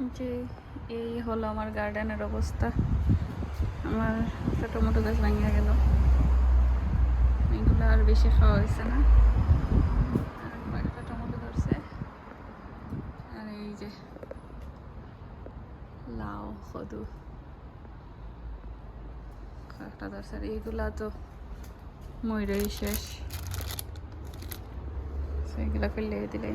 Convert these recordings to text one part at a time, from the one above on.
যে এই হলো আমার গার্ডেনের অবস্থা। আমার ছোটো মোটো গাছ ভাঙিয়া গেল। এগুলো আর বেশি খাওয়া হয়েছে না। আর কয়েকটা টমেটো ধরছে। আর এই যে লাউ কদু কয়েকটা ধরছে। আর এইগুলা তো ময়ূরেই শেষ। সেগুলা ফেলে দিলাই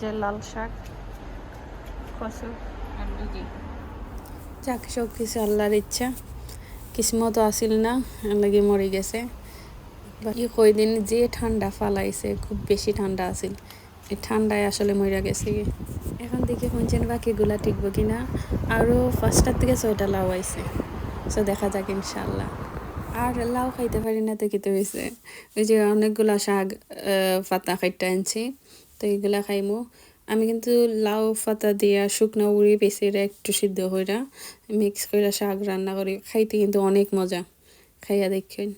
যে লাল শাক যাক সব কিছু আল্লাহর ইচ্ছা। কিসমত আসিল না লাগি মরে গেছে। বাকি কয়দিন যে ঠান্ডা ফালাইছে, খুব বেশি ঠান্ডা আছিল এই ঠান্ডায় আসলে মরে গেছে এখন দেখি শুনছেন বাকিগুলা টিকবো কিনা। আরও পাঁচটার থেকে ছয়টা লাউ আইছে। সো দেখা যাক ইনশাল্লাহ আর লাউ খাইতে পারি না তো কিতে হয়েছে ওই যে অনেকগুলা শাক পাতা খাইতে আনছি। তো এইগুলা খাইমো। আমি কিন্তু লাউ পাতা দিয়া শুকনো উড়ি পেঁচিয়ে একটু সিদ্ধ হইরা মিক্স কইরা শাক রান্না করি। খাইতে কিন্তু অনেক মজা। খাইয়া দেখেন।